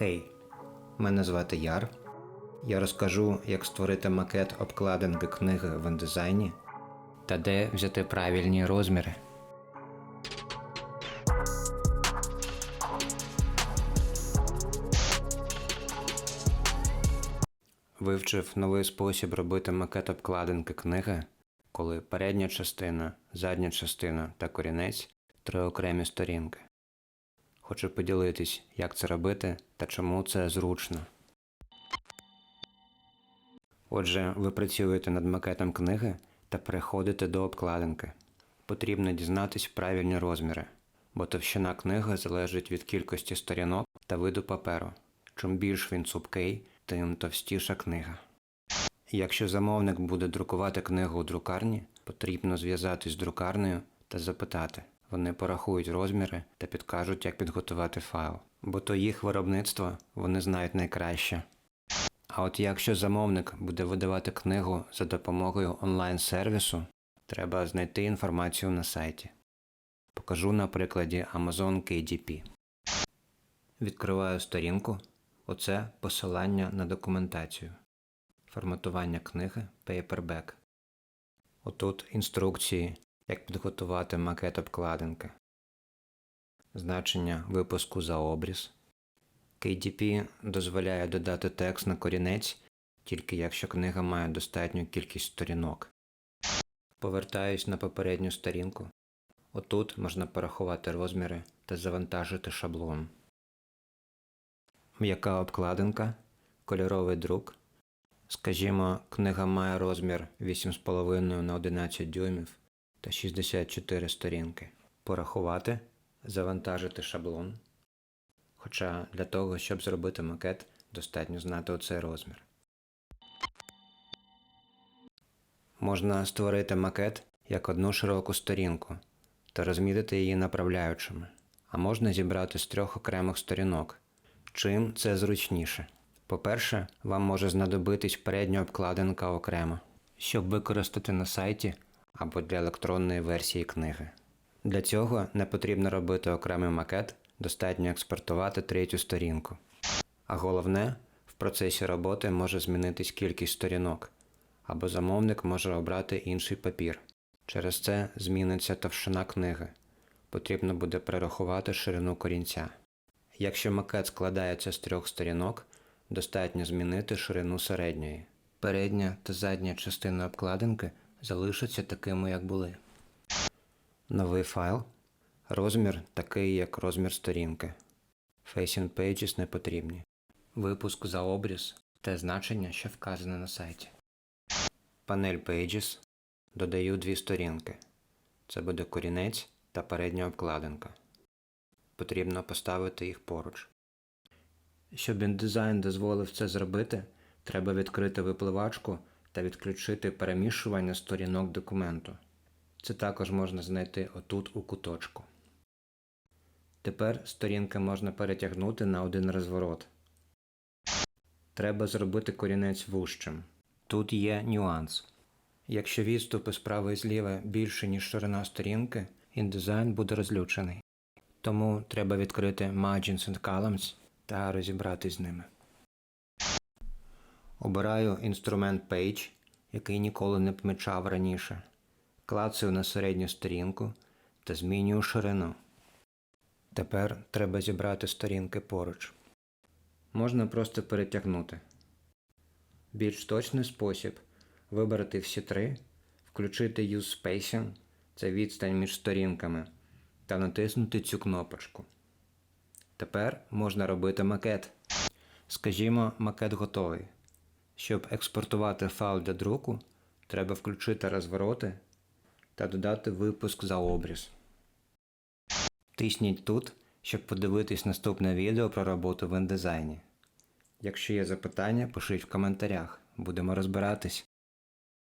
Хей, мене звати Яр. Я розкажу, як створити макет обкладинки книги в індизайні та де взяти правильні розміри. Вивчив новий спосіб робити макет обкладинки книги, коли передня частина, задня частина та корінець три окремі сторінки. Хочу поділитись, як це робити та чому це зручно. Отже, ви працюєте над макетом книги та переходите до обкладинки. Потрібно дізнатись правильні розміри, бо товщина книги залежить від кількості сторінок та виду паперу. Чим більш він цупкий, тим товстіша книга. Якщо замовник буде друкувати книгу у друкарні, потрібно зв'язатись з друкарнею та запитати. Вони порахують розміри та підкажуть, як підготувати файл, бо то їх виробництво вони знають найкраще. А от якщо замовник буде видавати книгу за допомогою онлайн-сервісу, треба знайти інформацію на сайті. Покажу на прикладі Amazon KDP. Відкриваю сторінку. Оце посилання на документацію. Форматування книги Paperback. Отут інструкції, як підготувати макет обкладинки. Значення випуску за обріз. KDP дозволяє додати текст на корінець, тільки якщо книга має достатню кількість сторінок. Повертаюсь на попередню сторінку. Отут можна порахувати розміри та завантажити шаблон. М'яка обкладинка, кольоровий друк. Скажімо, книга має розмір 8,5 на 11 дюймів та 64 сторінки. Порахувати, завантажити шаблон. Хоча для того, щоб зробити макет, достатньо знати оцей розмір. Можна створити макет як одну широку сторінку та розмітити її направляючими, а можна зібрати з трьох окремих сторінок. Чим це зручніше? По-перше, вам може знадобитись передня обкладинка окремо, щоб використати на сайті або для електронної версії книги. Для цього не потрібно робити окремий макет, достатньо експортувати третю сторінку. А головне, в процесі роботи може змінитись кількість сторінок, або замовник може обрати інший папір. Через це зміниться товщина книги. Потрібно буде перерахувати ширину корінця. Якщо макет складається з трьох сторінок, достатньо змінити ширину середньої. Передня та задня частина обкладинки залишаться такими, як були. Новий файл. Розмір такий, як розмір сторінки. Facing Pages не потрібні. Випуск за обріз те значення, що вказане на сайті. Панель Pages. Додаю дві сторінки. Це буде корінець та передня обкладинка. Потрібно поставити їх поруч. Щоб індизайн дозволив це зробити, треба відкрити випливачку та відключити перемішування сторінок документу. Це також можна знайти отут у куточку. Тепер сторінки можна перетягнути на один розворот. Треба зробити корінець вужчим. Тут є нюанс. Якщо відступи справа і зліва більше, ніж ширина сторінки, індизайн буде розлючений. Тому треба відкрити Margins and Columns та розібратись з ними. Обираю інструмент Page, який ніколи не помічав раніше. Клацаю на середню сторінку та змінюю ширину. Тепер треба зібрати сторінки поруч. Можна просто перетягнути. Більш точний спосіб вибрати всі три, включити Use Spacing це відстань між сторінками, та натиснути цю кнопочку. Тепер можна робити макет. Скажімо, макет готовий. Щоб експортувати файл для друку, треба включити розвороти та додати випуск за обріз. Тисніть тут, щоб подивитись наступне відео про роботу в індизайні. Якщо є запитання, пишіть в коментарях. Будемо розбиратись.